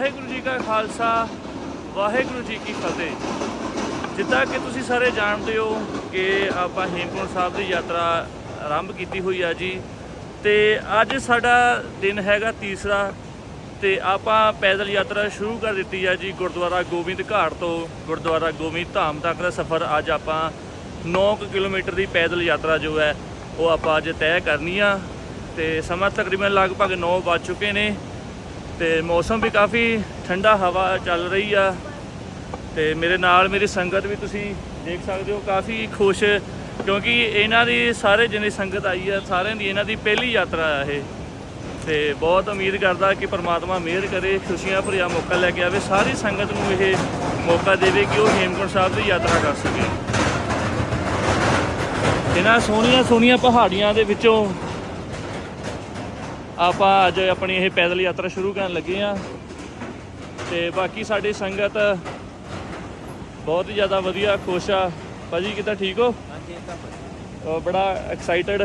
ਵਾਹਿਗੁਰੂ ਜੀ ਕਾ ਖਾਲਸਾ, ਵਾਹਿਗੁਰੂ ਜੀ ਕੀ ਫਤਿਹ। ਜਿੱਦਾਂ ਕਿ ਤੁਸੀਂ ਸਾਰੇ ਜਾਣਦੇ ਹੋ ਕਿ ਆਪਾਂ ਹੇਮਕੁੰਟ ਸਾਹਿਬ ਦੀ ਯਾਤਰਾ ਆਰੰਭ ਕੀਤੀ ਹੋਈ ਆ ਜੀ। ਤੇ ਅੱਜ ਸਾਡਾ ਦਿਨ ਹੈਗਾ ਤੀਸਰਾ ਤੇ ਆਪਾਂ ਪੈਦਲ ਯਾਤਰਾ ਸ਼ੁਰੂ ਕਰ ਦਿੱਤੀ ਆ ਜੀ ਗੁਰਦੁਆਰਾ ਗੋਬਿੰਦ ਘਾਟ ਤੋਂ। ਗੁਰਦੁਆਰਾ ਗੋਬਿੰਦ ਧਾਮ ਤੱਕ ਦਾ ਸਫ਼ਰ ਅੱਜ ਆਪਾਂ 9 ਕੁ ਕਿਲੋਮੀਟਰ ਦੀ ਪੈਦਲ ਯਾਤਰਾ ਜੋ ਹੈ, ਉਹ ਆਪਾਂ ਅੱਜ ਤੈਅ ਕਰਨੀ ਆ। ਤੇ ਸਮਾਂ ਤਕਰੀਬਨ ਲਗਭਗ 9 ਵੱਜ ਚੁੱਕੇ ਨੇ। ਤੇ ਮੌਸਮ ਵੀ ਕਾਫੀ ਠੰਡਾ ਹਵਾ ਚੱਲ ਰਹੀ ਆ ਤੇ ਮੇਰੇ ਨਾਲ ਮੇਰੀ ਸੰਗਤ ਵੀ ਤੁਸੀਂ ਦੇਖ ਸਕਦੇ ਹੋ, ਕਾਫੀ ਖੁਸ਼ ਕਿਉਂਕਿ ਇਹਨਾਂ ਦੀ ਸਾਰੇ ਜਿੰਨੀ ਸੰਗਤ ਆਈ ਆ, ਸਾਰਿਆਂ ਦੀ ਇਹਨਾਂ ਦੀ ਪਹਿਲੀ ਯਾਤਰਾ ਆ ਇਹ। ਤੇ ਬਹੁਤ ਉਮੀਦ ਕਰਦਾ ਕਿ ਪ੍ਰਮਾਤਮਾ ਮਿਹਰ ਕਰੇ, ਖੁਸ਼ੀਆਂ ਭਰਿਆ ਮੌਕਾ ਲੈ ਕੇ ਆਵੇ, ਸਾਰੀ ਸੰਗਤ ਨੂੰ ਇਹ ਮੌਕਾ ਦੇਵੇ ਕਿ ਉਹ ਹੇਮਕੁੰਟ ਸਾਹਿਬ ਦੀ ਯਾਤਰਾ ਕਰ ਸਕੇ। ਇਹਨਾਂ ਸੋਹਣੀਆਂ ਸੋਹਣੀਆਂ ਪਹਾੜੀਆਂ ਦੇ ਵਿੱਚੋਂ ਆਪਾਂ ਅੱਜ ਆਪਣੀ ਇਹ ਪੈਦਲ ਯਾਤਰਾ ਸ਼ੁਰੂ ਕਰਨ ਲੱਗੇ ਆ ਤੇ ਬਾਕੀ ਸਾਡੀ ਸੰਗਤ ਬਹੁਤ ਹੀ ਜ਼ਿਆਦਾ ਵਧੀਆ ਖੁਸ਼ ਆ। ਭਾਜੀ ਕਿੱਦਾਂ ਠੀਕ ਹੋ? ਹਾਂਜੀ ਤਾਂ ਬੜਾ ਐਕਸਾਈਟਡ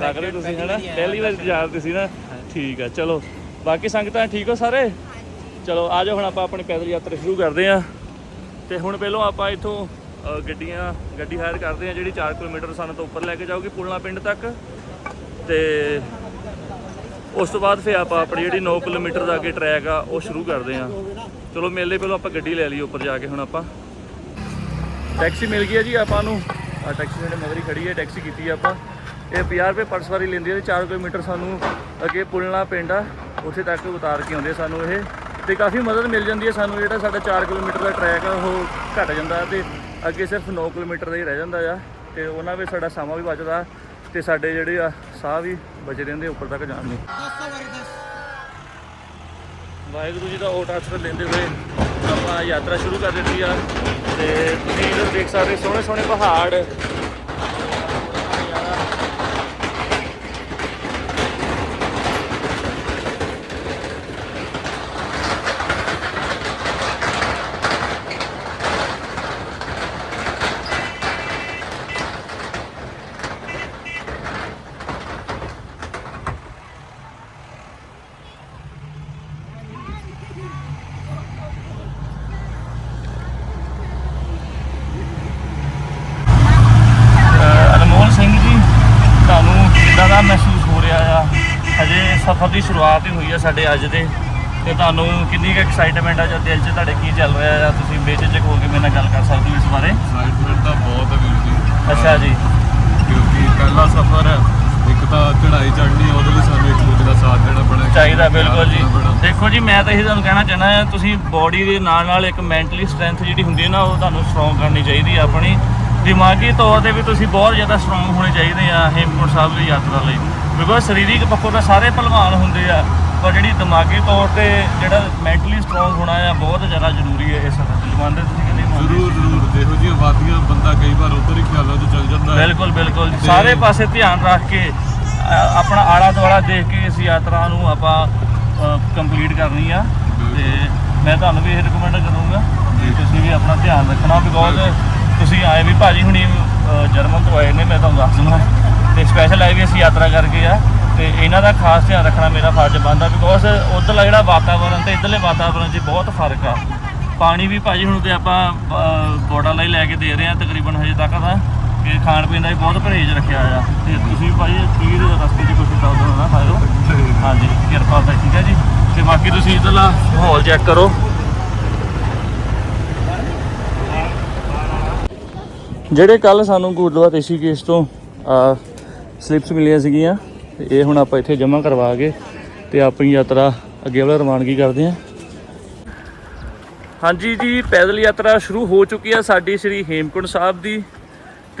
ਲੱਗ ਰਹੇ ਤੁਸੀਂ ਹਨਾ? ਪਹਿਲੀ ਵਾਰ ਜਾ ਰਹੇ ਸੀ ਨਾ? ਠੀਕ ਆ ਚਲੋ। ਬਾਕੀ ਸੰਗਤਾਂ ਠੀਕ ਹੋ ਸਾਰੇ? ਚਲੋ ਆ ਜਾਓ ਹੁਣ ਆਪਾਂ ਆਪਣੀ ਪੈਦਲ ਯਾਤਰਾ ਸ਼ੁਰੂ ਕਰਦੇ ਆ ਤੇ ਹੁਣ ਪਹਿਲਾਂ ਆਪਾਂ ਇੱਥੋਂ ਗੱਡੀਆਂ ਗੱਡੀ ਹਾਇਰ ਕਰਦੇ ਆ ਜਿਹੜੀ 4 ਕਿਲੋਮੀਟਰ ਸਾਨੂੰ ਤੋਂ ਉੱਪਰ ਲੈ ਕੇ ਜਾਊਗੀ ਪੁਲਣਾ ਪਿੰਡ ਤੱਕ। ਤੇ ਉਸ ਤੋਂ ਬਾਅਦ ਫਿਰ ਆਪਾਂ ਆਪਣੀ ਜਿਹੜੀ 9 ਕਿਲੋਮੀਟਰ ਦਾ ਅੱਗੇ ਟਰੈਕ ਆ, ਉਹ ਸ਼ੁਰੂ ਕਰਦੇ ਆ ਚਲੋ ਮੇਲੇ ਪਹਿਲਾਂ ਆਪਾਂ ਗੱਡੀ ਲੈ ਲਈ ਉੱਪਰ ਜਾ ਕੇ ਹੁਣ ਆਪਾਂ। ਟੈਕਸੀ ਮਿਲ ਗਈ ਆ ਜੀ ਆਪਾਂ ਨੂੰ। ਆ ਟੈਕਸੀ ਸਾਡੇ ਮਗਰ ਹੀ ਖੜੀ ਹੈ, ਟੈਕਸੀ ਕੀਤੀ ਆ ਆਪਾਂ। ਇਹ 50 ਰੁਪਏ ਪਰ ਸਵਾਰੀ ਲੈਂਦੀ ਹੈ ਤੇ 4 ਕਿਲੋਮੀਟਰ ਸਾਨੂੰ ਅੱਗੇ ਪੁਲਣਾ ਪਿੰਡ ਆ, ਉੱਥੇ ਤੱਕ ਉਤਾਰ ਕੇ ਆਉਂਦੇ ਸਾਨੂੰ ਇਹ। ਤੇ ਕਾਫੀ ਮਦਦ ਮਿਲ ਜਾਂਦੀ ਹੈ ਸਾਨੂੰ, ਜਿਹੜਾ ਸਾਡਾ 4 ਕਿਲੋਮੀਟਰ ਦਾ ਟਰੈਕ ਆ, ਉਹ ਘਟ ਜਾਂਦਾ ਤੇ ਅੱਗੇ ਸਿਰਫ 9 ਕਿਲੋਮੀਟਰ ਦਾ ਹੀ ਰਹਿ ਜਾਂਦਾ ਆ। ਤੇ ਉਹਨਾਂ ਵਿੱਚ ਸਾਡਾ ਸਮਾਂ ਵੀ ਬਚਦਾ ਤੇ ਸਾਡੇ ਜਿਹੜੇ ਆ ਸਾਹ ਵੀ ਬਚੇ ਰਹਿੰਦੇ ਉੱਪਰ ਤੱਕ ਜਾਣ ਨੂੰ ਵਾਹਿਗੁਰੂ ਜੀ ਦਾ ਓਟ ਆਸਰਾ ਲੈਂਦੇ ਹੋਏ ਆਪਾਂ ਯਾਤਰਾ ਸ਼ੁਰੂ ਕਰ ਦਿੱਤੀ ਆ ਤੇ ਤੁਸੀਂ ਇੱਧਰ ਦੇਖ ਸਕਦੇ ਸੋਹਣੇ ਸੋਹਣੇ ਪਹਾੜ ਅਹ ਅਨਮੋਲ ਸਿੰਘ ਜੀ ਤੁਹਾਨੂੰ ਕਿੱਦਾਂ ਦਾ ਮਹਿਸੂਸ ਹੋ ਰਿਹਾ ਆ ਹਜੇ ਸਫ਼ਰ ਦੀ ਸ਼ੁਰੂਆਤ ਹੀ ਹੋਈ ਆ ਸਾਡੇ ਅੱਜ ਦੇ। ਤੇ ਤੁਹਾਨੂੰ ਕਿੰਨੀ ਕੁ ਐਕਸਾਈਟਮੈਂਟ ਆ ਜਾਂ ਦਿਲ 'ਚ ਤੁਹਾਡੇ ਕੀ ਚੱਲ ਰਿਹਾ ਆ ਤੁਸੀਂ ਬੇਝਿਜਕ ਹੋ ਕੇ ਮੇਰੇ ਨਾਲ ਗੱਲ ਕਰ ਸਕਦੇ ਹੋ ਇਸ ਬਾਰੇ? ਐਕਸਾਈਟਮੈਂਟ ਤਾਂ ਬਹੁਤ ਹੈ ਵੀਰ ਜੀ। ਅੱਛਾ ਜੀ। ਕਿਉਂਕਿ ਪਹਿਲਾ ਸਫ਼ਰ ਹੈ ਇੱਕ ਤਾਂ ਚੜ੍ਹਾਈ ਚੜ੍ਹਨੀ ਹੈ, ਉਹਦੇ ਲਈ ਸਾਨੂੰ ਇੱਕ ਦੂਜੇ ਦਾ ਸਾਥ ਦੇਣਾ ਪੈਣਾ ਚਾਹੀਦਾ ਬਿਲਕੁਲ ਜੀ। ਦੇਖੋ ਜੀ ਮੈਂ ਤਾਂ ਇਹ ਤੁਹਾਨੂੰ ਕਹਿਣਾ ਚਾਹਨਾ ਆ ਤੁਸੀਂ ਬੋਡੀ ਦੇ ਨਾਲ ਨਾਲ ਇੱਕ ਮੈਂਟਲੀ ਸਟਰੈਂਥ ਜਿਹੜੀ ਹੁੰਦੀ ਹੈ ਨਾ ਉਹ ਤੁਹਾਨੂੰ ਸਟਰੋਂਗ ਕਰਨੀ ਚਾਹੀਦੀ ਆ ਆਪਣੀ। ਦਿਮਾਗੀ ਤੌਰ ਤੇ ਵੀ ਤੁਸੀਂ ਬਹੁਤ ਜ਼ਿਆਦਾ ਸਟਰੋਂਗ ਹੋਣੇ ਚਾਹੀਦੇ ਆ ਹੇਮਕੁੰਟ ਸਾਹਿਬ ਦੀ ਯਾਤਰਾ ਲਈ। ਬਿਕੋਜ਼ ਸਰੀਰਿਕ ਪੱਖੋਂ ਤਾਂ ਸਾਰੇ ਪਹਿਲਵਾਨ ਹੁੰਦੇ ਆ ਪਰ ਜਿਹੜੀ ਦਿਮਾਗੀ ਤੌਰ ਤੇ ਜਿਹੜਾ ਮੈਂਟਲੀ ਸਟਰੋਂਗ ਹੋਣਾ ਆ ਬਹੁਤ ਜ਼ਿਆਦਾ ਜ਼ਰੂਰੀ ਹੈ ਇਸ ਜ਼ਮਾਨੇ ਦੇ ਤੁਸੀਂ ਕਿੰਨੇ ਮੰਨਦੇ ਜ਼ਰੂਰ ਜ਼ਰੂਰ। ਦੇਖੋ ਜੀ ਆਬਾਦੀਆਂ ਬੰਦਾ ਕਈ ਵਾਰ ਉਧਰ ਹੀ ਖਿਆਲਾਂ 'ਚ ਚੱਲ ਜਾਂਦਾ ਹੈ। ਬਿਲਕੁਲ ਬਿਲਕੁਲ। ਸਾਰੇ ਪਾਸੇ ਧਿਆਨ ਰੱਖ ਕੇ ਆਪਣਾ ਆਲਾ ਦੁਆਲਾ ਦੇਖ ਕੇ ਇਸ ਯਾਤਰਾ ਨੂੰ ਆਪਾਂ ਕੰਪਲੀਟ ਕਰਨੀ ਆ। ਤੇ ਮੈਂ ਤੁਹਾਨੂੰ ਵੀ ਇਹ ਰਿਕਮੈਂਡ ਕਰੂੰਗਾ ਤੁਸੀਂ ਵੀ ਆਪਣਾ ਧਿਆਨ ਰੱਖਣਾ ਬਿਕੋਜ਼ ਤੁਸੀਂ ਆਏ ਵੀ ਭਾਜੀ ਹੁਣੀ ਜਰਮਨ ਤੋਂ ਆਏ ਨੇ ਮੈਂ ਤੁਹਾਨੂੰ ਦੱਸ ਦਿੰਦਾ। ਤੇ ਸਪੈਸ਼ਲ ਆਏ ਵੀ ਅਸੀਂ ਯਾਤਰਾ ਕਰਕੇ ਆ ਤੇ ਇਹਨਾਂ ਦਾ ਖਾਸ ਧਿਆਨ ਰੱਖਣਾ ਮੇਰਾ ਫਰਜ਼ ਬਣਦਾ ਬਿਕੋਜ਼ ਉੱਧਰਲਾ ਜਿਹੜਾ ਵਾਤਾਵਰਣ ਤੇ ਇੱਧਰਲੇ ਵਾਤਾਵਰਣ 'ਚ ਬਹੁਤ ਫ਼ਰਕ ਆ। ਪਾਣੀ ਵੀ ਭਾਜੀ ਹੁਣ ਤੇ ਆਪਾਂ ਬੋੜਾ ਲਈ ਲੈ ਕੇ ਦੇ ਰਹੇ ਆ ਤਕਰੀਬਨ ਹਜੇ ਤੱਕ ਦਾ ਕਿ ਖਾਣ ਪੀਣ ਦਾ ਵੀ ਬਹੁਤ ਪਰਹੇਜ਼ ਰੱਖਿਆ ਆ ਤੇ ਤੁਸੀਂ ਭਾਜੀ ਪਲੀਜ਼ ਰਸਤੇ 'ਚ ਕੁਝ ਇਦਾਂ ਨਾ ਖਾਇਓ। ਹਾਂਜੀ, ਕਿਰਪਾ ਤਾਂ ਠੀਕ ਹੈ ਜੀ। ਤੇ ਬਾਕੀ ਤੁਸੀਂ ਇਧਰਲਾ ਮਾਹੌਲ ਚੈੱਕ ਕਰੋ। ਜਿਹੜੇ ਕੱਲ ਸਾਨੂੰ ਗੁਰਦੁਆਰਾ ਰਿਸ਼ੀਕੇਸ਼ ਤੋਂ ਸਲਿੱਪਸ ਮਿਲੀਆਂ ਸੀਗੀਆਂ ਤੇ ਇਹ ਹੁਣ ਆਪਾਂ ਇੱਥੇ ਜਮ੍ਹਾਂ ਕਰਵਾ ਕੇ ਤੇ ਆਪਣੀ ਯਾਤਰਾ ਅੱਗੇ ਵੱਲ ਰਵਾਨਗੀ ਕਰਦੇ ਹਾਂ। ਹਾਂਜੀ ਜੀ, ਪੈਦਲ ਯਾਤਰਾ ਸ਼ੁਰੂ ਹੋ ਚੁੱਕੀ ਆ ਸਾਡੀ ਸ੍ਰੀ ਹੇਮਕੁੰਟ ਸਾਹਿਬ ਦੀ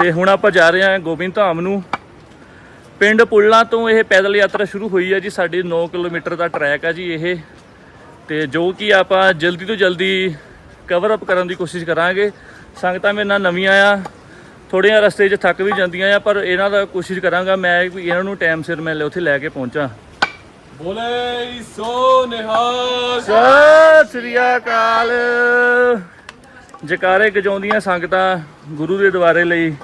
ਤੇ ਹੁਣ ਆਪਾਂ ਜਾ ਰਹੇ ਹਾਂ ਗੋਬਿੰਦ ਧਾਮ ਨੂੰ। ਪਿੰਡ ਪੁੱਲਾ ਤੋਂ ਇਹ ਪੈਦਲ ਯਾਤਰਾ ਸ਼ੁਰੂ ਹੋਈ ਹੈ ਜੀ, ਸਾਡੀ 9 ਕਿਲੋਮੀਟਰ ਦਾ ਟਰੈਕ ਆ ਜੀ ਇਹ। ਤੇ ਜੋ ਕਿ ਆਪਾਂ ਜਲਦੀ ਤੋਂ ਜਲਦੀ ਕਵਰ ਅਪ ਕਰਨ ਦੀ ਕੋਸ਼ਿਸ਼ ਕਰਾਂਗੇ। ਸੰਗਤਾਂ ਮੇਰੇ ਨਾਲ ਨਵੀਆਂ ਆ ਥੋੜ੍ਹੀਆਂ ਰਸਤੇ 'ਚ ਥੱਕ ਵੀ ਜਾਂਦੀਆਂ ਆ ਪਰ ਇਹਨਾਂ ਦਾ ਕੋਸ਼ਿਸ਼ ਕਰਾਂਗਾ ਮੈਂ ਵੀ ਇਹਨਾਂ ਨੂੰ ਟਾਈਮ ਸਿਰ ਮੈਂ ਉੱਥੇ ਲੈ ਕੇ ਪਹੁੰਚਾਂ। ਬੋਲੇ ਸੋ ਨਿਹਾਲ। ਸਤਿ ਸ੍ਰੀ ਅਕਾਲ। ਜਕਾਰੇ ਗਜਾਉਂਦੀਆਂ ਸੰਗਤਾਂ ਗੁਰੂ ਦੇ ਦੁਆਰੇ ਲਈ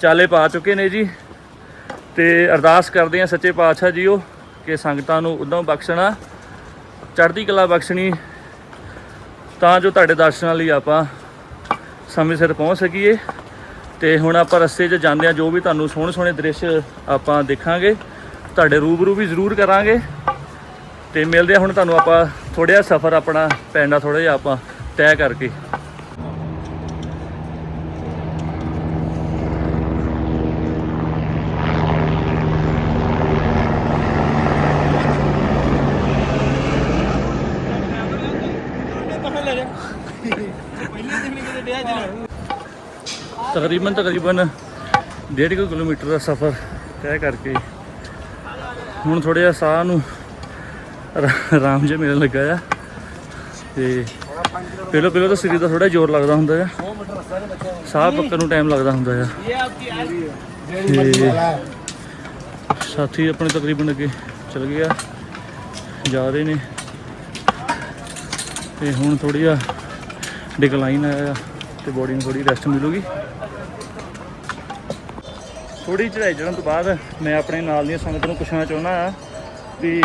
ਚਾਲੇ ਪਾ ਚੁੱਕੇ ਨੇ ਜੀ। ਤੇ ਅਰਦਾਸ ਕਰਦੇ ਆ ਸੱਚੇ ਪਾਤਸ਼ਾਹ ਜੀਓ ਕਿ ਸੰਗਤਾਂ ਨੂੰ ਉਦੋਂ ਬਖਸ਼ਣਾ ਚੜ੍ਹਦੀ ਕਲਾ ਬਖਸ਼ਣੀ ਤਾਂ ਜੋ ਤੁਹਾਡੇ ਦਰਸ਼ਨਾਂ ਲਈ ਆਪਾਂ ਸਮੇਂ ਸਿਰ ਪਹੁੰਚ ਸਕੀਏ। ਤੇ ਹੁਣ ਆਪਾਂ ਰਸਤੇ 'ਚ ਜਾਂਦੇ ਆ ਜੋ ਵੀ ਤੁਹਾਨੂੰ ਸੋਹਣੇ ਸੋਹਣੇ ਦ੍ਰਿਸ਼ ਆਪਾਂ ਦੇਖਾਂਗੇ, ਤੁਹਾਡੇ ਰੂਬਰੂ ਵੀ ਜ਼ਰੂਰ ਕਰਾਂਗੇ। ਤੇ ਮਿਲਦੇ ਆ ਹੁਣ ਤੁਹਾਨੂੰ ਆਪਾਂ ਥੋੜ੍ਹਾ ਜਿਹਾ ਸਫ਼ਰ ਆਪਣਾ ਪੈਂਦਾ ਥੋੜ੍ਹਾ ਜਿਹਾ ਆਪਾਂ ਤੈਅ ਕਰਕੇ। ਤਕਰੀਬਨ ਤਕਰੀਬਨ 1.5 ਕਿਲੋਮੀਟਰ ਦਾ ਸਫ਼ਰ ਤੈਅ ਕਰਕੇ ਹੁਣ ਥੋੜਾ ਜਿਹਾ ਸਾਹ ਨੂੰ ਰਾ- ਆਰਾਮ ਜਿਹਾ ਮਿਲਣ ਲੱਗਾ ਆ। ਤੇ ਪਹਿਲਾਂ ਪਹਿਲਾਂ ਤਾਂ ਸਰੀਰ ਦਾ ਥੋੜਾ ਜ਼ੋਰ ਲੱਗਦਾ ਹੁੰਦਾ ਆ। ਸਾਹ ਪੱਕਣ ਨੂੰ ਟਾਈਮ ਲੱਗਦਾ ਹੁੰਦਾ ਆ। ਤੇ ਸਾਥੀ ਆਪਣੇ ਤਕਰੀਬਨ ਅੱਗੇ ਚਲ ਗਿਆ ਜਾ ਰਹੇ ਨੇ। ਤੇ ਹੁਣ ਥੋੜੀ ਜਿਹਾ ਡਿਕਲਾਈਨ ਆਇਆ ਆ ਤੇ ਬੋਡੀ ਨੂੰ ਥੋੜੀ ਰੈਸਟ ਮਿਲੂਗੀ। ਥੋੜੀ ਚੜਾਈ ਚੜਨ ਤੋਂ ਬਾਅਦ ਮੈਂ ਆਪਣੇ ਨਾਲ ਦੀਆਂ ਸੰਗਤ ਨੂੰ ਪੁੱਛਣਾ ਚਾਹੁੰਦਾ ਆ ਵੀ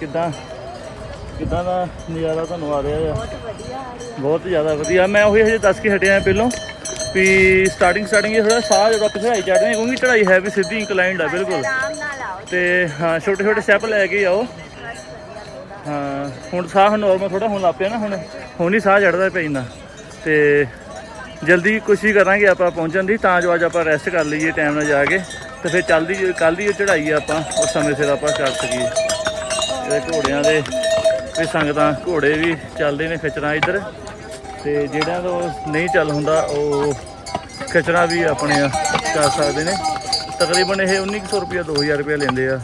ਕਿਦਾਂ ਕਿਦਾਂ ਦਾ ਨਜ਼ਾਰਾ ਤੁਹਾਨੂੰ ਆ ਰਿਹਾ ਆ? ਬਹੁਤ ਜ਼ਿਆਦਾ ਵਧੀਆ। ਮੈਂ ਉਹੀ ਹਜੇ ਦੱਸ ਕੇ ਹਟਿਆ ਪਹਿਲਾਂ ਵੀ ਸਟਾਰਟਿੰਗ ਸਟਾਰਟਿੰਗ ਇਹ ਥੋੜਾ ਸਾਹ ਜਦੋਂ ਚੜਾਈ ਚੜਦੇ ਹਾਂ ਕਿਉਂਕਿ ਚੜਾਈ ਹੈ ਵੀ ਸਿੱਧੀ ਇੰਕਲਾਈਨਡ ਆ ਬਿਲਕੁਲ। ਤੇ ਹਾਂ ਛੋਟੇ ਛੋਟੇ ਸਟੈਪ ਲੈ ਕੇ ਆਓ। ਹਾਂ ਹੁਣ ਸਾਹ ਨਾਰਮਲ ਥੋੜਾ ਹੁਣ ਲੱਗ ਪਿਆ ਨਾ ਹੁਣ ਹੁਣ ਹੀ ਸਾਹ ਚੜਦਾ ਪਿਆ ਇੰਨਾ। ਤੇ ਜਲਦੀ ਕੋਸ਼ਿਸ਼ ਕਰਾਂਗੇ ਆਪਾਂ ਪਹੁੰਚਣ ਦੀ, ਤਾਂ ਜੋ ਅੱਜ ਆਪਾਂ ਰੈਸਟ ਕਰ ਲਈਏ ਟਾਈਮ ਨਾਲ ਜਾ ਕੇ। ਤੇ ਫਿਰ ਚੱਲਦੀ ਕੱਲ ਦੀ ਜੋ ਚੜ੍ਹਾਈ ਆ ਆਪਾਂ ਉਹ ਸਮੇਂ ਸਿਰ ਆਪਾਂ ਕਰ ਸਕੀਏ। ਇਹਦੇ ਘੋੜਿਆਂ ਦੇ ਵੀ ਸੰਗਤਾਂ, ਘੋੜੇ ਵੀ ਚੱਲਦੇ ਨੇ ਖਿੱਚਰਾਂ ਇੱਧਰ। ਤੇ ਜਿਹੜਾ ਤੋਂ ਨਹੀਂ ਚੱਲ ਹੁੰਦਾ, ਉਹ ਖਿੱਚਰਾਂ ਵੀ ਆਪਣੇ ਕਰ ਸਕਦੇ ਨੇ। ਤਕਰੀਬਨ ਇਹ 1900 ਰੁਪਇਆ 2000 ਰੁਪਇਆ ਲੈਂਦੇ ਆ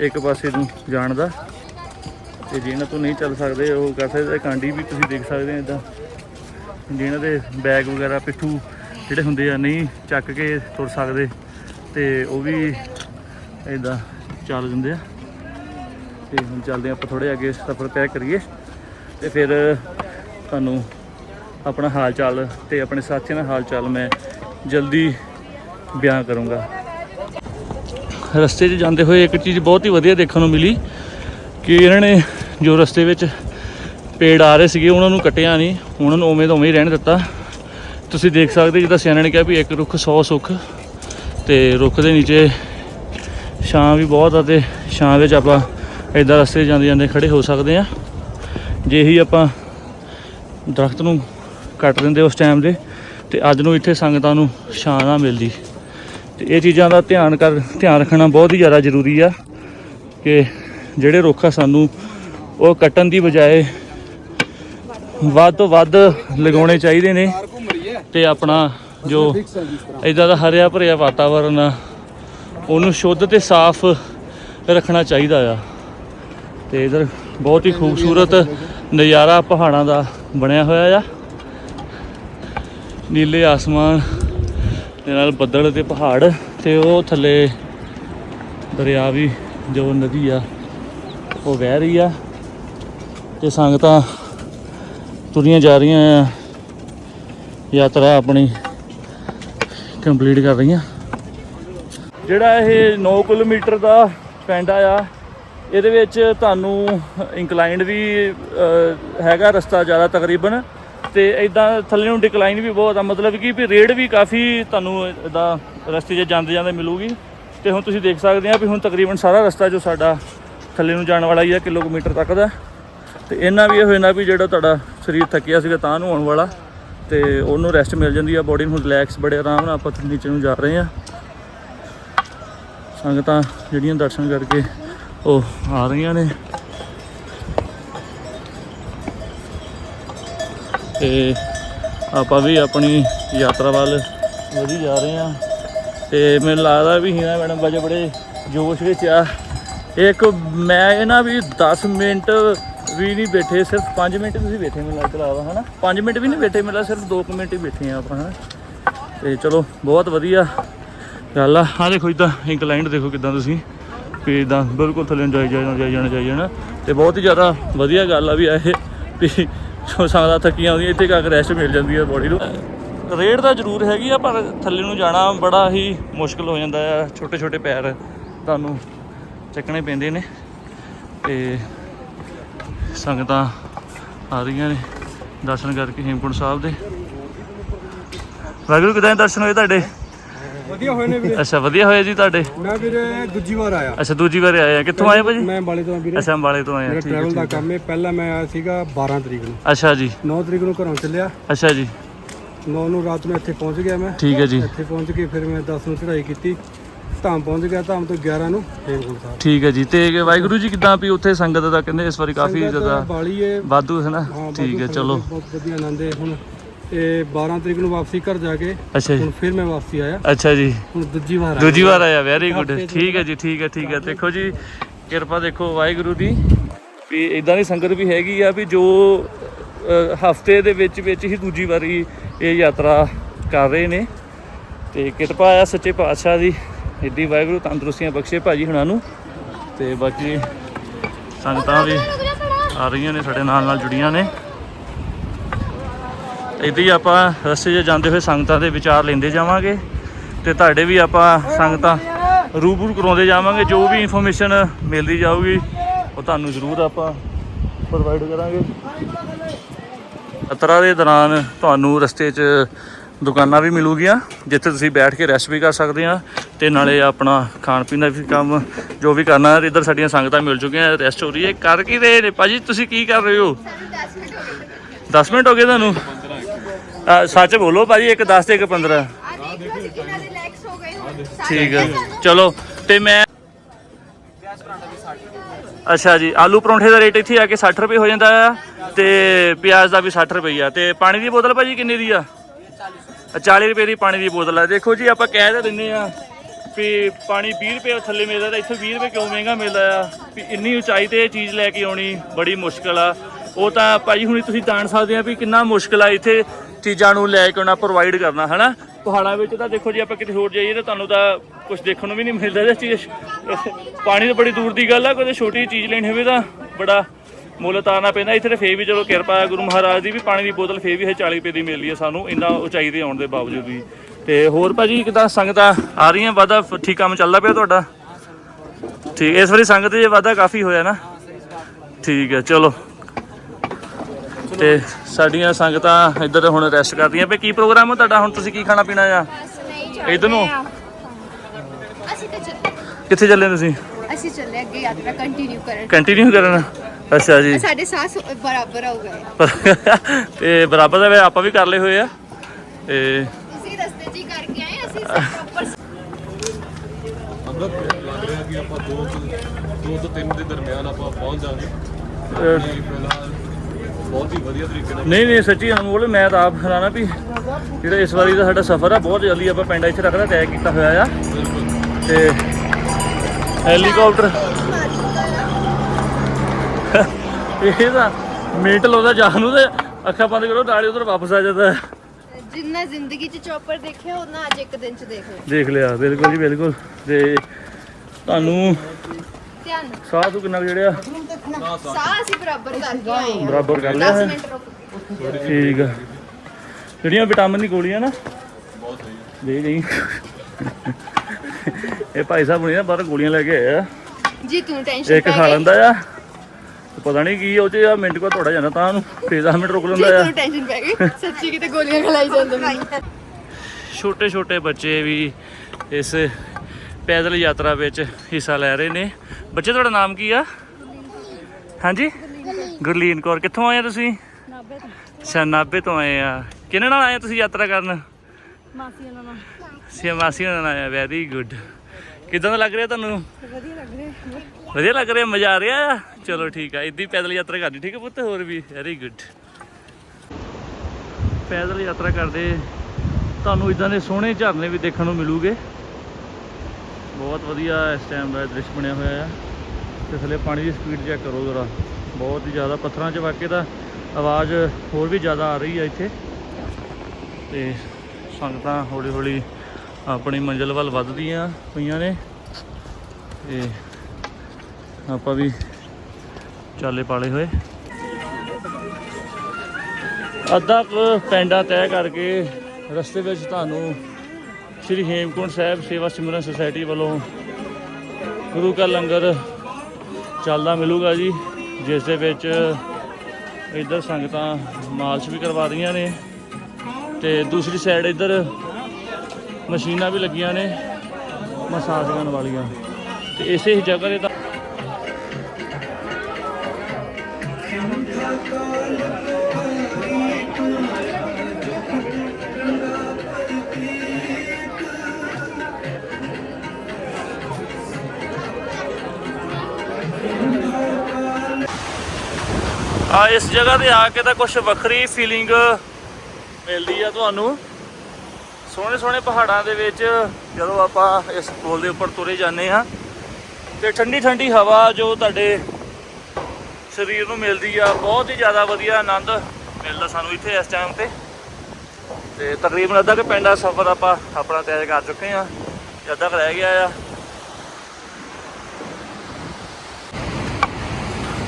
ਇੱਕ ਪਾਸੇ ਨੂੰ ਜਾਣ ਦਾ। ਤੇ ਜਿਹਨਾਂ ਤੋਂ ਨਹੀਂ ਚੱਲ ਸਕਦੇ, ਉਹ ਕਰ ਸਕਦੇ ਕਾਂਡੀ ਵੀ ਤੁਸੀਂ ਦੇਖ ਸਕਦੇ ਆ ਇਦਾਂ। ਜਿਹਨਾਂ ਦੇ ਬੈਗ ਵਗੈਰਾ ਪਿੱਠੂ ਜਿਹੜੇ ਹੁੰਦੇ ਆ, ਨਹੀਂ ਚੱਕ ਕੇ ਤੁਰ ਸਕਦੇ ਤੇ ਉਹ ਵੀ ਇਦਾਂ ਚੱਲ ਜਾਂਦੇ ਆ। ਤੇ ਹੁਣ ਚੱਲਦੇ ਹਾਂ ਆਪਾਂ ਥੋੜੇ ਅੱਗੇ, ਸਫ਼ਰ ਤੈਅ ਕਰੀਏ ਤੇ ਫਿਰ ਤੁਹਾਨੂੰ ਆਪਣਾ ਹਾਲ ਚਾਲ ਤੇ ਆਪਣੇ ਸਾਥੀਆਂ ਦਾ ਹਾਲ ਚਾਲ ਮੈਂ ਜਲਦੀ ਬਿਆਨ ਕਰੂੰਗਾ। ਰਸਤੇ 'ਚ ਜਾਂਦੇ ਹੋਏ ਇੱਕ ਚੀਜ਼ ਬਹੁਤ ਹੀ ਵਧੀਆ ਦੇਖਣ ਨੂੰ ਮਿਲੀ ਕਿ ਇਹਨਾਂ ਨੇ ਜੋ ਰਸਤੇ ਵਿੱਚ ਪੇੜ ਆ ਰਹੇ ਸੀਗੇ, ਉਹਨਾਂ ਨੂੰ ਕੱਟਿਆ ਨਹੀਂ। ਉਹਨਾਂ ਨੂੰ ਉਵੇਂ ਦਾ ਉਵੇਂ ਹੀ ਰਹਿਣ ਦਿੱਤਾ। ਤੁਸੀਂ ਦੇਖ ਸਕਦੇ ਜਿੱਦਾਂ ਸਿਆਣੇ ਨੇ ਕਿਹਾ ਵੀ ਇੱਕ ਰੁੱਖ 100 ਸੁੱਖ ਤੇ ਰੁੱਖ ਦੇ ਨੀਚੇ ਛਾਂ ਵੀ ਬਹੁਤ ਆ ਤੇ ਛਾਂ ਵਿੱਚ ਆਪਾਂ ਇਦਾਂ ਰਸਤੇ ਜਾਂਦੇ ਜਾਂਦੇ ਖੜੇ ਹੋ ਸਕਦੇ ਆ ਜੇ ਹੀ ਆਪਾਂ ਦਰਖਤ ਨੂੰ ਕੱਟ ਦਿੰਦੇ ਉਸ ਟਾਈਮ ਦੇ, ਤੇ ਅੱਜ ਨੂੰ ਇੱਥੇ ਸੰਗਤਾਂ ਨੂੰ ਛਾਂ ਨਾ ਮਿਲਦੀ। ਤੇ ਇਹ ਚੀਜ਼ਾਂ ਦਾ ਧਿਆਨ ਕਰ, ਧਿਆਨ ਰੱਖਣਾ ਬਹੁਤ ਹੀ ਜ਼ਿਆਦਾ ਜ਼ਰੂਰੀ ਆ ਕਿ ਜਿਹੜੇ ਰੁੱਖ ਆ ਸਾਨੂੰ ਉਹ ਕੱਟਣ ਦੀ ਬਜਾਏ ਵੱਧ ਤੋਂ ਵੱਧ ਲਗਾਉਣੇ ਚਾਹੀਦੇ ਨੇ ਤੇ ਆਪਣਾ ਜੋ ਇਦਾਂ ਦਾ ਹਰਿਆ ਭਰਿਆ ਵਾਤਾਵਰਨ ਆ ਉਹਨੂੰ ਸ਼ੁੱਧ ਤੇ ਸਾਫ਼ ਰੱਖਣਾ ਚਾਹੀਦਾ ਆ। ਤੇ ਇਧਰ ਬਹੁਤ ਹੀ ਖੂਬਸੂਰਤ ਨਜ਼ਾਰਾ ਪਹਾੜਾਂ ਦਾ ਬਣਿਆ ਹੋਇਆ ਆ। ਨੀਲੇ ਆਸਮਾਨ ਦੇ ਨਾਲ ਬੱਦਲ ਤੇ ਪਹਾੜ ਤੇ ਉਹ ਥੱਲੇ ਦਰਿਆ ਵੀ ਜੋ ਨਦੀ ਆ ਉਹ ਵਹਿ ਰਹੀ ਆ। ਤੇ ਸੰਗਤਾਂ ਤੁਰੀਆਂ ਜਾ ਰਹੀਆਂ ਆ। ਯਾਤਰਾ ਆਪਣੀ ਕੰਪਲੀਟ ਕਰ ਰਹੀਆਂ। ਜਿਹੜਾ ਇਹ 9 ਕਿਲੋਮੀਟਰ ਦਾ ਪੈਂਡਾ ਆ, ਇਹਦੇ ਵਿੱਚ ਤੁਹਾਨੂੰ ਇੰਕਲਾਈਨਡ ਵੀ ਹੈਗਾ ਰਸਤਾ ਜ਼ਿਆਦਾ ਤਕਰੀਬਨ। ਤੇ ਇਦਾਂ ਥੱਲੇ ਨੂੰ ਡਿਕਲਾਈਨ ਵੀ ਬਹੁਤ ਆ, ਮਤਲਬ ਕਿ ਵੀ ਰੇਡ ਵੀ ਕਾਫੀ ਤੁਹਾਨੂੰ ਇਦਾਂ ਰਸਤੇ 'ਚ ਜਾਂਦੇ ਜਾਂਦੇ ਮਿਲੂਗੀ। ਤੇ ਹੁਣ ਤੁਸੀਂ ਦੇਖ ਸਕਦੇ ਆ ਵੀ ਹੁਣ ਤਕਰੀਬਨ ਸਾਰਾ ਰਸਤਾ ਜੋ ਸਾਡਾ ਥੱਲੇ ਨੂੰ ਜਾਣ ਵਾਲਾ ਹੀ ਆ ਕਿਲੋਮੀਟਰ ਤੱਕ ਦਾ। ਤੇ ਇਹਨਾਂ ਵੀ ਇਹ ਹੋਇਆ ਨਾ ਵੀ ਜਿਹੜਾ ਤੁਹਾਡਾ ਸਰੀਰ ਥੱਕਿਆ ਸੀਗਾ ਤਾਂ ਨੂੰ ਆਉਣ ਵਾਲਾ ਤੇ ਉਹਨੂੰ ਰੈਸਟ ਮਿਲ ਜਾਂਦੀ ਆ ਬੋਡੀ ਨੂੰ ਰਿਲੈਕਸ ਬੜੇ ਆਰਾਮ ਨਾਲ ਆਪਾਂ ਨੀਚੇ ਨੂੰ ਜਾ ਰਹੇ ਆ। ਸੰਗਤਾਂ ਜਿਹੜੀਆਂ ਦਰਸ਼ਨ ਕਰਕੇ ਉਹ ਆ ਰਹੀਆਂ ਨੇ। ਤੇ ਆਪਾਂ ਵੀ ਆਪਣੀ ਯਾਤਰਾ ਵੱਲ ਵਧੀ ਜਾ ਰਹੇ ਆ। ਤੇ ਮੈਨੂੰ ਲੱਗਦਾ ਵੀ ਹੀਨਾ ਮੈਡਮ ਬੜੇ ਬੜੇ ਜੋਸ਼ ਵਿੱਚ ਆ। ਇੱਕ ਮੈਂ ਇਹ ਨਾ ਵੀ 10 ਮਿੰਟ ਵੀ ਨਹੀਂ ਬੈਠੇ, ਸਿਰਫ 5 ਮਿੰਟ ਤੁਸੀਂ ਬੈਠੇ ਮੈਨੂੰ ਲੱਗਦਾ ਲੱਗਦਾ ਹਨਾ? 5 ਮਿੰਟ ਵੀ ਨਹੀਂ ਬੈਠੇ ਮੇਰਾ ਲੱਗਦਾ ਸਿਰਫ 2 ਮਿੰਟ ਹੀ ਬੈਠੇ ਆ ਆਪਾਂ, ਹਨਾ? ਤੇ ਚਲੋ, ਬਹੁਤ ਵਧੀਆ ਗੱਲ ਆ। ਆਹ ਦੇਖੋ ਇਦਾਂ ਇੰਕਲਾਈਨਡ ਦੇਖੋ ਕਿਦਾਂ ਤੁਸੀਂ, ਵੀ ਇਦਾਂ ਬਿਲਕੁਲ ਥੱਲੇ ਨੂੰ ਜਾਈ ਜਾਣਾ ਜਾਈ ਜਾਣਾ ਜਾਈ ਜਾਣਾ ਤੇ ਬਹੁਤ ਹੀ ਜ਼ਿਆਦਾ ਵਧੀਆ ਗੱਲ ਆ ਵੀ ਇਹ, ਵੀ ਜੋ ਸੰਗਤਾਂ ਥੱਕੀਆਂ ਆਉਂਦੀਆਂ, ਇੱਥੇ ਕਾ ਰੈਸਟ ਮਿਲ ਜਾਂਦੀ ਆ ਬੋਡੀ ਨੂੰ। ਰੇਡ ਤਾਂ ਜ਼ਰੂਰ ਹੈਗੀ ਆ, ਪਰ ਥੱਲੇ ਨੂੰ ਜਾਣਾ ਬੜਾ ਹੀ ਮੁਸ਼ਕਲ ਹੋ ਜਾਂਦਾ ਆ। ਛੋਟੇ ਛੋਟੇ ਪੈਰ ਤੁਹਾਨੂੰ ਚੱਕਣੇ ਪੈਂਦੇ ਨੇ। ਤੇ ਸੰਗਤਾਂ ਆ ਰਹੀਆਂ ਨੇ ਦਰਸ਼ਨ ਕਰਕੇ ਹੇਮਕੁੰਟ ਸਾਹਿਬ ਦੇ। ਵਾਹਿਗੁਰੂ ਕਿਦਾਂ ਦਰਸ਼ਨ ਹੋਏ ਤੁਹਾਡੇ? ਵਧੀਆ ਹੋਏ ਨੇ ਵੀਰੇ। ਅੱਛਾ ਵਧੀਆ ਹੋਏ ਜੀ ਤੁਹਾਡੇ? ਮੈਂ ਵੀਰੇ ਦੂਜੀ ਵਾਰ ਆਇਆ। ਅੱਛਾ ਦੂਜੀ ਵਾਰ ਆਏ ਆ। ਕਿੱਥੋਂ ਆਏ ਭਾਜੀ? ਮੈਂ ਅੰਬਾਲੇ ਤੋਂ ਵੀਰੇ। ਅੱਛਾ ਅੰਬਾਲੇ ਤੋਂ ਆਏ ਆ। ਮੇਰਾ ਠੀਕ ਹੈ ਟਰੈਵਲ ਦਾ। ਕੰਮ ਹੈ। ਪਹਿਲਾਂ ਮੈਂ ਆਇਆ ਸੀਗਾ 12 ਤਰੀਕ ਨੂੰ। ਅੱਛਾ ਜੀ। 9 ਤਰੀਕ ਨੂੰ ਘਰੋਂ ਚੱਲਿਆ। ਅੱਛਾ ਜੀ। 9 ਨੂੰ ਰਾਤ ਨੂੰ ਇੱਥੇ ਪਹੁੰਚ ਗਿਆ ਮੈਂ। ਠੀਕ ਹੈ ਜੀ। ਇੱਥੇ ਪਹੁੰਚ ਕੇ ਫਿਰ ਮੈਂ 10 ਨੂੰ ਚੜ੍ਹਾਈ ਕੀਤੀ। ਧਾਮ ਪਹੁੰਚ ਗਿਆ ਧਾਮ ਤੋਂ 11 ਨੂੰ ਹੇਮਕੁੰਟ ਸਾਹਿਬ। ਠੀਕ ਹੈ ਜੀ ਤੇ ਵਾਹਿਗੁਰੂ ਜੀ ਕਿਦਾਂ ਵੀ ਉੱਥੇ ਸੰਗਤ ਦਾ ਕਹਿੰਦੇ ਇਸ ਵਾਰੀ ਕਾਫੀ ਸੰਗਤ ਜ਼ਿਆਦਾ ਬਾਲੀ ਹੈ ਵਾਧੂ ਹੈ ਨਾ? ਹਾਂ ਠੀਕ ਹੈ ਚਲੋ। ਹੈ, ਬਹੁਤ ਵਧੀਆ ਆਨੰਦ ਹੈ ਹੁਣ ਇਹ 12 ਤਰੀਕ ਨੂੰ ਵਾਪਸੀ ਘਰ ਜਾ ਕੇ ਅੱਛਾ ਜੀ। ਹੁਣ ਫਿਰ ਮੈਂ ਵਾਪਸੀ ਆਇਆ। ਅੱਛਾ ਜੀ। ਹੁਣ ਦੂਜੀ ਵਾਰ ਆਇਆ। ਦੂਜੀ ਵਾਰ ਆਇਆ ਵੈਰੀ ਗੁੱਡ ਠੀਕ ਹੈ ਜੀ ਠੀਕ ਹੈ ਠੀਕ ਹੈ। ਦੇਖੋ ਜੀ ਕਿਰਪਾ ਦੇਖੋ ਵਾਹਿਗੁਰੂ ਦੀ। ਵੀ ਇਦਾਂ ਦੀ ਸੰਗਤ ਵੀ ਹੈਗੀ ਆ ਵੀ ਜੋ ਹਫ਼ਤੇ ਦੇ ਵਿੱਚ ਵਿੱਚ ਹੀ ਦੂਜੀ ਵਾਰੀ ਇਹ ਯਾਤਰਾ ਕਰ ਰਹੇ ਨੇ। ਤੇ ਕਿਰਪਾ ਆ ਸੱਚੇ ਪਾਤਸ਼ਾਹ ਦੀ। ਇੱਡੀ ਵਾਹਿਗੁਰੂ ਤੰਦਰੁਸਤੀਆਂ ਬਖਸ਼ੇ ਭਾਜੀ ਹੁਣਾਂ ਨੂੰ। ਤੇ ਬਾਕੀ ਸੰਗਤਾਂ ਵੀ ਆ ਰਹੀਆਂ ਨੇ, ਸਾਡੇ ਨਾਲ ਨਾਲ ਜੁੜੀਆਂ ਨੇ। ਇੱਦਾਂ ਹੀ ਆਪਾਂ ਰਸਤੇ 'ਚ ਜਾਂਦੇ ਹੋਏ ਸੰਗਤਾਂ ਦੇ ਵਿਚਾਰ ਲੈਂਦੇ ਜਾਵਾਂਗੇ ਤੇ ਤੁਹਾਡੇ ਵੀ ਆਪਾਂ ਸੰਗਤਾਂ ਰੂਬਰੂ ਕਰਾਉਂਦੇ ਜਾਵਾਂਗੇ। ਜੋ ਵੀ ਇਨਫੋਰਮੇਸ਼ਨ ਮਿਲਦੀ ਜਾਊਗੀ, ਉਹ ਤੁਹਾਨੂੰ ਜ਼ਰੂਰ ਆਪਾਂ ਪ੍ਰੋਵਾਈਡ ਕਰਾਂਗੇ। ਯਾਤਰਾ ਦੇ ਦੌਰਾਨ ਤੁਹਾਨੂੰ ਰਸਤੇ 'ਚ ਦੁਕਾਨਾਂ ਵੀ ਮਿਲੂਗੀਆਂ, ਜਿੱਥੇ ਤੁਸੀਂ ਬੈਠ ਕੇ ਰੈਸਟ ਵੀ ਕਰ ਸਕਦੇ ਆ। ਤੇ ਨਾਲੇ ਆਪਣਾ ਖਾਣ ਪੀਣ ਦਾ ਵੀ ਕੰਮ, ਜੋ ਵੀ ਕਰਨਾ ਹੈ, ਇੱਧਰ ਸਾਡੀਆਂ ਸੰਗਤਾਂ ਮਿਲ ਚੁੱਕੀਆਂ ਰੈਸਟ ਹੋ ਰਹੀ ਹੈ। ਕਰ ਕੀ ਰਹੇ ਨੇ? ਭਾਜੀ, ਤੁਸੀਂ ਕੀ ਕਰ ਰਹੇ ਹੋ? 10 ਮਿੰਟ ਹੋ ਗਏ ਤੁਹਾਨੂੰ। ਸੱਚ ਬੋਲੋ ਭਾਜੀ, ਇੱਕ 10 ਤੇ ਇੱਕ 15 ਠੀਕ ਹੈ। ਚਲੋ, ਤੇ ਮੈਂ ਅੱਛਾ ਜੀ, ਆਲੂ ਪਰੌਂਠੇ ਦਾ ਰੇਟ ਇੱਥੇ ਆ ਕੇ 60 ਰੁਪਏ ਹੋ ਜਾਂਦਾ ਆ, ਤੇ ਪਿਆਜ਼ ਦਾ ਵੀ 60 ਰੁਪਏ ਆ। ਤੇ ਪਾਣੀ ਦੀ ਬੋਤਲ ਭਾਜੀ ਕਿੰਨੇ ਦੀ ਆ? 40 ਰੁਪਏ ਦੀ ਪਾਣੀ ਦੀ ਬੋਤਲ ਆ। ਦੇਖੋ ਜੀ, ਆਪਾਂ ਕਹਿ ਤਾਂ ਦਿੰਦੇ ਆ। ਵੀ ਪਾਣੀ 20 ਰੁਪਏ ਥੱਲੇ ਮਿਲਦਾ ਤਾਂ ਇੱਥੇ 20 ਰੁਪਏ ਕਿਉਂ ਮਹਿੰਗਾ ਮਿਲਦਾ ਆ? ਵੀ ਇੰਨੀ ਉਚਾਈ ਤੇ ਇਹ ਚੀਜ਼ ਲੈ ਕੇ ਆਉਣੀ ਬੜੀ ਮੁਸ਼ਕਲ ਆ। ਉਹ ਤਾਂ ਭਾਜੀ ਹੁਣੀ ਤੁਸੀਂ ਜਾਣ ਸਕਦੇ ਆ ਵੀ ਕਿੰਨਾ ਮੁਸ਼ਕਲ ਆ ਇੱਥੇ ਚੀਜ਼ਾਂ ਨੂੰ ਲੈ ਕੇ ਆਉਣਾ ਪ੍ਰੋਵਾਈਡ ਕਰਨਾ, ਹਨਾ? ਪਹਾੜਾਂ ਵਿੱਚ ਤਾਂ ਦੇਖੋ ਜੇ, ਆਪਾਂ ਕਿਤੇ ਹੋਰ ਜਾਈਏ ਤਾਂ ਤੁਹਾਨੂੰ ਤਾਂ ਕੁਝ ਦੇਖਣ ਨੂੰ ਵੀ ਨਹੀਂ ਮਿਲਦਾ ਇਹ ਚੀਜ਼। ਪਾਣੀ ਤਾਂ ਬੜੀ ਦੂਰ ਦੀ ਗੱਲ ਆ, ਕੋਈ ਛੋਟੀ ਚੀਜ਼ ਲੈਣੀ ਹੋਵੇ ਤਾਂ ਬੜਾ ਮੁੱਲ ਤਾਰਨਾ ਪੈਂਦਾ। ਇੱਥੇ ਤੇ ਫੇਰ ਵੀ ਚਲੋ ਕਿਰਪਾ ਹੈ ਗੁਰੂ ਮਹਾਰਾਜ ਦੀ ਵੀ ਪਾਣੀ ਦੀ ਬੋਤਲ ਫੇਰ ਵੀ ਇਹ 40 ਰੁਪਏ ਦੀ ਮਿਲ ਰਹੀ ਹੈ ਸਾਨੂੰ, ਇੰਨਾ ਉਚਾਈ ਤੇ ਆਉਣ ਦੇ ਬਾਵਜੂਦ ਵੀ। ਤੇ ਹੋਰ ਭਾਜੀ ਕਿਦਾਂ ਸੰਗਤਾਂ ਆ ਰਹੀਆਂ? ਵਾਦਾ ਠੀਕ ਕੰਮ ਚੱਲਦਾ ਪਿਆ ਤੁਹਾਡਾ? ਠੀਕ ਇਸ ਵਾਰੀ ਸੰਗਤ ਜੇ ਵਾਦਾ ਕਾਫੀ ਹੋਇਆ ਨਾ? ਠੀਕ ਹੈ ਚਲੋ। ਤੇ ਸਾਡੀਆਂ ਸੰਗਤਾਂ ਇੱਧਰ ਹੁਣ ਰੈਸਟ ਕਰਦੀਆਂ ਪਏ। ਕੀ ਪ੍ਰੋਗਰਾਮ ਹੈ ਤੁਹਾਡਾ? ਹੁਣ ਤੁਸੀਂ ਕੀ ਖਾਣਾ ਪੀਣਾ ਆ? ਇੱਧਰ ਨੂੰ? ਅਸੀਂ ਤਾਂ ਚੱਲੇ। ਕਿੱਥੇ ਚੱਲੇ ਤੁਸੀਂ? ਅਸੀਂ ਚੱਲੇ ਅੱਗੇ ਯਾਤਰਾ ਕੰਟੀਨਿਊ ਕਰਨ। ਕੰਟੀਨਿਊ ਕਰਨ? ਅੱਛਾ ਜੀ। ਸਾਡੇ ਸਾਹ ਸ- ਬਰਾਬਰ ਹੋ ਗਏ। ਤੇ ਬਰਾਬਰ ਦਾ ਆਪਾਂ ਵੀ ਕਰ ਲਏ ਹੋਏ ਆ। ਤੇ ਰਸਤੇ 'ਚ ਹੀ ਕਰਕੇ ਆਏ ਅਸੀਂ ਪ੍ਰੋਪਰ ਅੰਮ੍ਰਿਤ ਲੱਗ ਰਿਹਾ ਕਿ ਆਪਾਂ 2 2 ਤੋਂ 3 ਦੇ ਦਰਮਿਆਨ ਆਪਾਂ ਪਹੁੰਚ ਜਾਵਾਂਗੇ। ਅਹ, ਤੇ ਫਿਲਹਾਲ ਬਹੁਤ ਹੀ ਵਧੀਆ ਤਰੀਕੇ ਨਾਲ ਨਹੀਂ ਨਹੀਂ ਸੱਚੀ ਅਨਮੋਲ ਮੈਂ ਤਾਂ ਆਪ ਹੈਰਾਨਾ ਵੀ ਜਿਹੜਾ ਇਸ ਵਾਰੀ ਦਾ ਸਾਡਾ ਸਫ਼ਰ ਆ ਬਹੁਤ ਜਲਦੀ ਆਪਾਂ ਪਿੰਡ ਇੱਥੇ ਰੱਖਦਾ ਤੈਅ ਕੀਤਾ ਹੋਇਆ ਆ। ਬਿਲਕੁਲ ਤੇ ਹੈਲੀਕਾਪਟਰ ਇਹ ਤਾਂ ਮਿੰਟ ਲਾਉਂਦਾ ਜਾਣ ਨੂੰ ਤੇ ਅੱਖਾਂ ਬੰਦ ਕਰੋ ਨਾਲੇ ਉਧਰ ਵਾਪਸ ਆ ਜਾਂਦਾ। ਜਿੰਨਾ ਜ਼ਿੰਦਗੀ 'ਚ ਚੌਪਰ ਦੇਖਿਆ ਉਹਨਾਂ ਅੱਜ ਇੱਕ ਦਿਨ 'ਚ ਦੇਖ ਲਿਆ। ਦੇਖ ਲਿਆ ਬਿਲਕੁਲ ਜੀ ਬਿਲਕੁਲ। ਤੇ ਤੁਹਾਨੂੰ ਧਿਆਨ। ਸਾਹ ਤੋਂ ਕਿੰਨਾ ਕੁ ਜਿਹੜਿਆ ਸਾਹ ਅਸੀਂ ਬਰਾਬਰ ਕਰਕੇ ਆਏ ਹਾਂ। ਬਰਾਬਰ ਕਰ ਲਿਆ 10 ਹੈ ਮਿੰਟ ਰੁਕ ਠੀਕ ਆ। ਜਿਹੜੀਆਂ ਵਿਟਾਮਿਨ ਦੀ ਗੋਲੀਆਂ ਨਾ ਬਹੁਤ ਸਹੀ ਦੇ ਗਈ ਇਹ ਭਾਈ ਸਾਹਿਬ ਨਾ ਬਾਹਰ ਗੋਲੀਆਂ ਲੈ ਕੇ ਆਏ ਆ। ਜੀ ਤੂੰ ਟੈਨਸ਼ਨ ਇੱਕ ਖਾ ਲੈਂਦਾ ਆ। ਤੇ ਪਤਾ ਨਹੀਂ ਕੀ ਉਹ ਚ ਆ ਮਿੰਟ ਕੋ ਥੋੜਾ ਜਾਂਦਾ ਤਾਂ ਉਹਨੂੰ ਫੇਰ 10 ਮਿੰਟ ਰੁਕ ਲੈਂਦਾ ਆ। ਟੈਨਸ਼ਨ ਪੈ ਗਈ ਸੱਚੀ ਕਿਤੇ ਗੋਲੀਆਂ ਖਲਾਈ ਜਾਂਦੇ ਛੋਟੇ ਛੋਟੇ ਬੱਚੇ ਵੀ ਇਸ ਪੈਦਲ ਯਾਤਰਾ ਵਿੱਚ ਹਿੱਸਾ ਲੈ ਰਹੇ ਨੇ। ਬੱਚੇ ਤੁਹਾਡਾ ਨਾਮ ਕੀ ਆ? ਹਾਂਜੀ? ਗੁਰਲੀਨ ਕੌਰ। ਕਿੱਥੋਂ ਆਏ ਆ ਤੁਸੀਂ? ਨਾਭੇ ਤੋਂ ਨਾਭੇ ਤੋਂ ਆਏ ਆ। ਕਿਹਨਾਂ ਨਾਲ ਆਏ ਤੁਸੀਂ ਯਾਤਰਾ ਕਰਨ? ਮਾਸੀ ਨਾਲ। ਸੀ ਮਾਸੀ ਨਾਲ ਆਇਆ ਵੈਰੀ ਗੁੱਡ ਕਿਦਾਂ ਦਾ ਲੱਗ ਰਿਹਾ ਤੁਹਾਨੂੰ? ਵਧੀਆ ਲੱਗ ਰਿਹਾ। ਵਧੀਆ ਲੱਗ ਰਿਹਾ, ਮਜ਼ਾ ਆ ਰਿਹਾ? ਆ ਚਲੋ ਠੀਕ ਆ, ਇੱਦੀ ਪੈਦਲ ਯਾਤਰਾ ਕਰਨੀ, ਠੀਕ ਹੈ ਪੁੱਤ? ਹੋਰ ਵੀ ਵੈਰੀ ਗੁੱਡ ਪੈਦਲ ਯਾਤਰਾ ਕਰਦੇ, ਤੁਹਾਨੂੰ ਇਦਾਂ ਦੇ ਸੋਹਣੇ ਝਰਨੇ ਵੀ ਦੇਖਣ ਨੂੰ ਮਿਲੂਗੇ। ਬਹੁਤ ਵਧੀਆ ਇਸ ਟਾਈਮ ਦਾ ਦ੍ਰਿਸ਼ ਬਣਿਆ ਹੋਇਆ ਆ। ਤੇ ਥੱਲੇ ਪਾਣੀ ਦੀ ਸਪੀਡ ਚੈੱਕ ਕਰੋ ਜ਼ਰਾ। ਬਹੁਤ ਹੀ ਜ਼ਿਆਦਾ, ਪੱਥਰਾਂ 'ਚ ਵਾਕੇ ਦਾ ਆਵਾਜ਼ ਹੋਰ ਵੀ ਜ਼ਿਆਦਾ ਆ ਰਹੀ ਆ ਇੱਥੇ। ਤੇ ਸੰਗਤਾਂ ਹੌਲੀ ਹੌਲੀ ਆਪਣੀ ਮੰਜ਼ਿਲ ਵੱਲ ਵੱਧਦੀਆਂ ਪਈਆਂ ਨੇ। ਤੇ ਆਪਾਂ ਵੀ ਚਾਲੇ ਪਾਲੇ ਹੋਏ। ਅੱਧਾ ਕੁ ਪੈਂਡਾ ਤੈਅ ਕਰਕੇ ਰਸਤੇ ਵਿੱਚ ਤੁਹਾਨੂੰ ਸ੍ਰੀ ਹੇਮਕੁੰਟ ਸਾਹਿਬ ਸੇਵਾ ਸਿਮਰਨ ਸੁਸਾਇਟੀ ਵੱਲੋਂ ਗੁਰੂ ਕਾ ਲੰਗਰ ਚੱਲਦਾ ਮਿਲੂਗਾ ਜੀ, ਜਿਸ ਦੇ ਵਿੱਚ ਇੱਧਰ ਸੰਗਤਾਂ ਮਾਲਸ਼ ਵੀ ਕਰਵਾ ਰਹੀਆਂ ਨੇ ਤੇ ਦੂਸਰੀ ਸਾਈਡ ਇੱਧਰ ਮਸ਼ੀਨਾਂ ਵੀ ਲੱਗੀਆਂ ਨੇ, ਮਸਾਜ ਕਰਨ ਵਾਲੀਆਂ। ਤੇ ਇਸੇ ਹੀ ਜਗ੍ਹਾ ਤੇ ਆ ਇਸ ਜਗ੍ਹਾ ਤੇ ਆ ਕੇ ਤਾਂ ਕੁਝ ਵੱਖਰੀ ਫੀਲਿੰਗ ਮਿਲਦੀ ਆ ਤੁਹਾਨੂੰ। ਸੋਹਣੇ ਸੋਹਣੇ ਪਹਾੜਾਂ ਦੇ ਵਿੱਚ ਜਦੋਂ ਆਪਾਂ ਇਸ ਪੁਲ ਦੇ ਉੱਪਰ ਤੁਰੇ ਜਾਂਦੇ ਆ ਤੇ ਠੰਡੀ ਠੰਡੀ ਹਵਾ ਜੋ ਤੁਹਾਡੇ ਸਰੀਰ ਨੂੰ ਮਿਲਦੀ ਆ, ਬਹੁਤ ਹੀ ਜ਼ਿਆਦਾ ਵਧੀਆ ਆਨੰਦ ਮਿਲਦਾ ਸਾਨੂੰ ਇੱਥੇ ਇਸ ਟਾਈਮ ਤੇ। ਤੇ ਤਕਰੀਬਨ ਅੱਧਾ ਕਿ ਪਿੰਡ ਦਾ ਸਫ਼ਰ ਆਪਾਂ ਆਪਣਾ ਤੈਅ ਕਰ ਚੁੱਕੇ ਆ ਤੇ ਅੱਧਾ ਕੁ ਰਹਿ ਗਿਆ ਆ।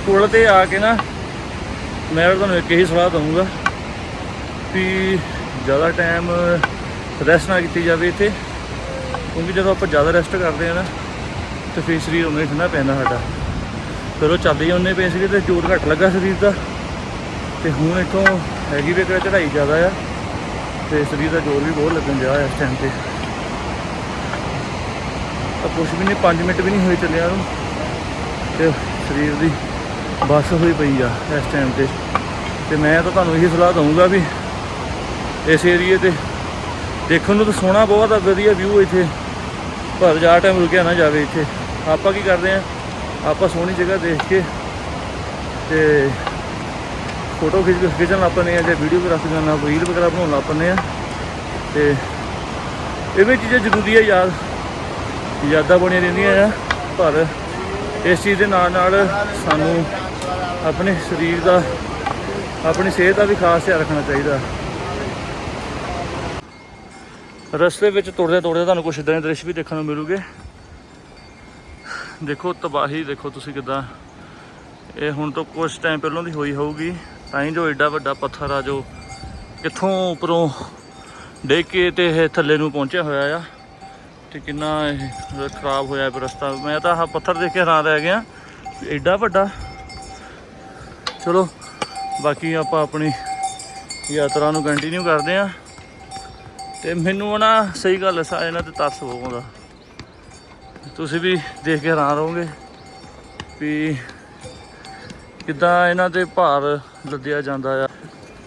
ਪੁਲ ਤੇ ਆ ਕੇ ਨਾ ਮੈਂ ਤੁਹਾਨੂੰ ਇੱਕ ਹੀ ਸਲਾਹ ਦਊਂਗਾ ਵੀ ਜ਼ਿਆਦਾ ਟਾਈਮ ਰੈਸਟ ਨਾ ਕੀਤੀ ਜਾਵੇ ਇੱਥੇ, ਕਿਉਂਕਿ ਜਦੋਂ ਆਪਾਂ ਜ਼ਿਆਦਾ ਰੈਸਟ ਕਰਦੇ ਆ ਨਾ, ਤੇ ਫਿਰ ਸਰੀਰ ਉਹਨੇ ਠੰਡਾ ਪੈਂਦਾ ਸਾਡਾ। ਫਿਰ ਉਹ ਚੱਲਦੇ ਹੀ ਉਹਨੇ ਪਏ ਸੀਗੇ ਤੇ ਜ਼ੋਰ ਘੱਟ ਲੱਗਾ ਸਰੀਰ ਦਾ। ਤੇ ਹੁਣ ਇੱਥੋਂ ਹੈਗੀ ਵੀ ਕਿਹੜਾ ਚੜਾਈ ਜ਼ਿਆਦਾ ਆ, ਤੇ ਸਰੀਰ ਦਾ ਜ਼ੋਰ ਵੀ ਬਹੁਤ ਲੱਗਣ ਦਿਆ ਇਸ ਟਾਈਮ ਤੇ। ਤਾਂ ਕੁਛ ਵੀ ਨਹੀਂ 5 ਮਿੰਟ ਵੀ ਨਹੀਂ ਹੋਏ ਚੱਲਿਆ ਨੂੰ ਤੇ ਸਰੀਰ ਦੀ ਬੱਸ ਹੋਈ ਪਈ ਆ ਇਸ ਟਾਈਮ ਤੇ। ਤੇ ਮੈਂ ਤਾਂ ਤੁਹਾਨੂੰ ਇਹੀ ਸਲਾਹ ਦਊਂਗਾ ਵੀ ਇਸ ਏਰੀਏ ਤੇ ਦੇਖਣ ਨੂੰ ਤਾਂ ਸੋਹਣਾ ਬਹੁਤ ਆ, ਵਧੀਆ ਵਿਊ ਇੱਥੇ। ਪਰ ਜਾ ਟਾਈਮ ਰੁਕਿਆ ਨਾ ਜਾਵੇ ਇੱਥੇ। ਆਪਾਂ ਕੀ ਕਰਦੇ ਆ? ਆਪਾਂ ਸੋਹਣੀ ਜਗ੍ਹਾ ਦੇਖ ਕੇ ਤੇ ਫੋਟੋ ਖਿੱਚ ਖਿੱਚਣ ਲੱਪਨੇ ਆ ਜਾਂ ਵੀਡੀਓਗ੍ਰਾਫੀ ਕਰਨਾ ਰੀਲ ਵਗੈਰਾ ਬਣਾਉਣ ਲੱਪਨੇ ਆ। ਤੇ ਇਹ ਵੀ ਚੀਜ਼ਾਂ ਜ਼ਰੂਰੀ ਆ ਯਾਦ ਯਾਦਾਂ ਬਣੀਆਂ ਰਹਿੰਦੀਆਂ ਆ, ਪਰ ਇਸ ਚੀਜ਼ ਦੇ ਨਾਲ ਨਾਲ ਸਾਨੂੰ ਆਪਣੇ ਸਰੀਰ ਦਾ, ਆਪਣੀ ਸਿਹਤ ਦਾ ਵੀ ਖਾਸ ਧਿਆਨ ਰੱਖਣਾ ਚਾਹੀਦਾ। ਰਸਤੇ ਵਿੱਚ ਤੁਰਦੇ ਤੁਰਦੇ ਤੁਹਾਨੂੰ ਕੁਝ ਇਦਾਂ ਦੇ ਦ੍ਰਿਸ਼ ਵੀ ਦੇਖਣ ਨੂੰ ਮਿਲੂਗੇ। ਦੇਖੋ, ਤਬਾਹੀ, ਦੇਖੋ ਤੁਸੀਂ ਕਿਦਾਂ। ਇਹ ਹੁਣ ਤੋਂ ਕੁਝ ਟਾਈਮ ਪਹਿਲਾਂ ਦੀ ਹੋਈ ਹੋਊਗੀ। ਤਾਂ ਹੀ ਜੋ ਐਡਾ ਵੱਡਾ ਪੱਥਰ ਆ, ਜੋ ਕਿੱਥੋਂ ਉੱਪਰੋਂ ਡੇਕ ਕੇ ਤੇ ਇਹ ਥੱਲੇ ਨੂੰ ਪਹੁੰਚਿਆ ਹੋਇਆ ਆ। ਤੇ ਕਿੰਨਾ ਇਹ ਖਰਾਬ ਹੋਇਆ ਪਿਆ ਰਸਤਾ। ਮੈਂ ਤਾਂ ਆਹ ਪੱਥਰ ਦੇਖ ਕੇ ਹੈਰਾਨ ਰਹਿ ਗਿਆ। ਵੀ ਐਡਾ ਵੱਡਾ। ਚਲੋ, ਬਾਕੀ ਆਪਾਂ ਆਪਣੀ ਯਾਤਰਾ ਨੂੰ ਕੰਟੀਨਿਊ ਕਰਦੇ ਆਂ ਤੇ ਮੈਨੂੰ ਨਾ ਸਹੀ ਗੱਲ ਦੱਸਾਂ, ਇਹਨਾਂ ਤੇ ਤਰਸ ਬਹੁਤ ਤੁਸੀਂ ਵੀ ਦੇਖ ਕੇ ਹੈਰਾਨ ਰਹੋਗੇ ਵੀ ਕਿੱਦਾਂ ਇਹਨਾਂ ਤੇ ਭਾਰ ਲੱਦਿਆ ਜਾਂਦਾ ਆ।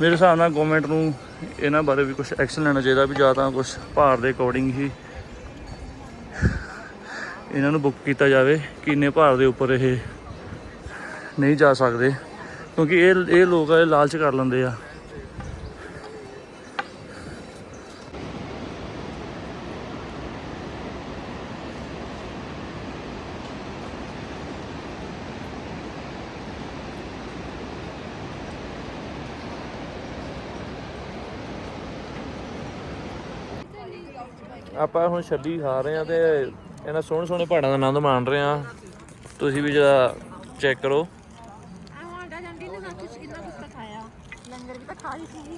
ਮੇਰੇ ਹਿਸਾਬ ਨਾਲ ਗਵਰਨਮੈਂਟ ਨੂੰ ਇਹਨਾਂ ਬਾਰੇ ਵੀ ਕੁਝ ਐਕਸ਼ਨ ਲੈਣਾ ਚਾਹੀਦਾ ਵੀ ਜਾਂ ਤਾਂ ਕੁਝ ਭਾਰ ਦੇ ਅਕੋਰਡਿੰਗ ਹੀ ਇਹਨਾਂ ਨੂੰ ਬੁੱਕ ਕੀਤਾ ਜਾਵੇ ਕਿ ਇੰਨੇ ਭਾਰ ਦੇ ਉੱਪਰ ਇਹ ਨਹੀਂ ਜਾ ਸਕਦੇ। ਕਿਉਂਕਿ ਇਹ ਇਹ ਲੋਕ ਆ ਇਹ ਲਾਲਚ ਕਰ ਲੈਂਦੇ ਆ। ਆਪਾਂ ਹੁਣ ਛੱਡੀ ਖਾ ਰਹੇ ਆ ਤੇ ਇਹਨਾਂ ਸੋਹਣੇ ਸੋਹਣੇ ਪਹਾੜਾਂ ਦਾ ਆਨੰਦ ਮਾਣ ਰਹੇ ਆ ਤੁਸੀਂ ਵੀ ਜਰਾ ਚੈੱਕ ਕਰੋ ਆਂਡਾ ਜਾਂਦੀ ਨੇ ਨਾ ਕੁਛ ਕਿੰਨਾ ਕੁਛ ਤਾਂ ਖਾਇਆ ਲੰਗਰ ਵੀ ਤਾਂ ਖਾ ਹੀ ਸੀ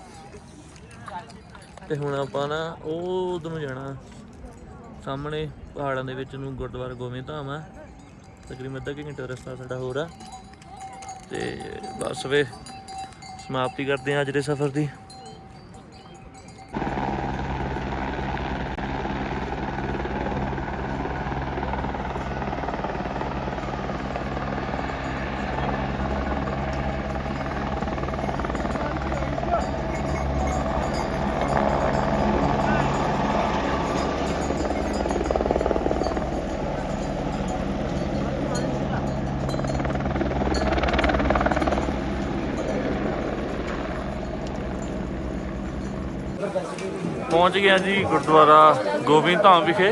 ਤੇ ਹੁਣ ਆਪਾਂ ਨਾ ਉਹ ਉਧਰ ਨੂੰ ਜਾਣਾ। ਸਾਹਮਣੇ ਪਹਾੜਾਂ ਦੇ ਵਿੱਚ ਨੂੰ ਗੁਰਦੁਆਰਾ ਗੋਬਿੰਦ ਧਾਮ ਆ। ਤਕਰੀਬਨ ਅੱਧਾ ਕੁ ਘੰਟੇ ਦਾ ਰਸਤਾ ਸਾਡਾ ਹੋਰ ਆ। ਤੇ ਬਸ ਵੇ, ਸਮਾਪਤੀ ਕਰਦੇ ਆ ਅੱਜ ਦੇ ਸਫ਼ਰ ਦੀ। ਪਹੁੰਚ ਗਿਆ ਜੀ ਗੁਰਦੁਆਰਾ ਗੋਬਿੰਦ ਧਾਮ ਵਿਖੇ।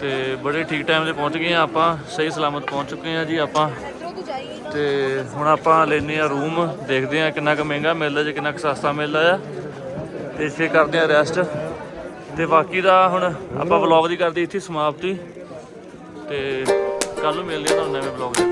ਤੇ ਬੜੇ ਠੀਕ ਟਾਈਮ ਤੇ ਪਹੁੰਚ ਗਏ ਆ ਆਪਾਂ, ਸਹੀ ਸਲਾਮਤ ਪਹੁੰਚ ਚੁੱਕੇ ਆ ਜੀ ਆਪਾਂ। ਤੇ ਹੁਣ ਆਪਾਂ ਲੈਨੇ ਆ ਰੂਮ ਦੇਖਦੇ ਆ ਕਿੰਨਾ ਕੁ ਮਹਿੰਗਾ ਮਿਲਦਾ ਜੇ ਕਿੰਨਾ ਕੁ ਸਸਤਾ ਮਿਲਦਾ ਆ ਤੇ ਇੱਥੇ ਕਰਦੇ ਆ ਰੈਸਟ ਤੇ ਬਾਕੀ ਦਾ ਹੁਣ ਆਪਾਂ ਵਲੌਗ ਦੀ ਕਰਦੇ ਇੱਥੇ ਸਮਾਪਤੀ। ਤੇ ਕੱਲ ਨੂੰ ਮਿਲਦੇ ਆ ਤੁਹਾਨੂੰ ਨਵੇਂ ਵਲੌਗ ਦੇ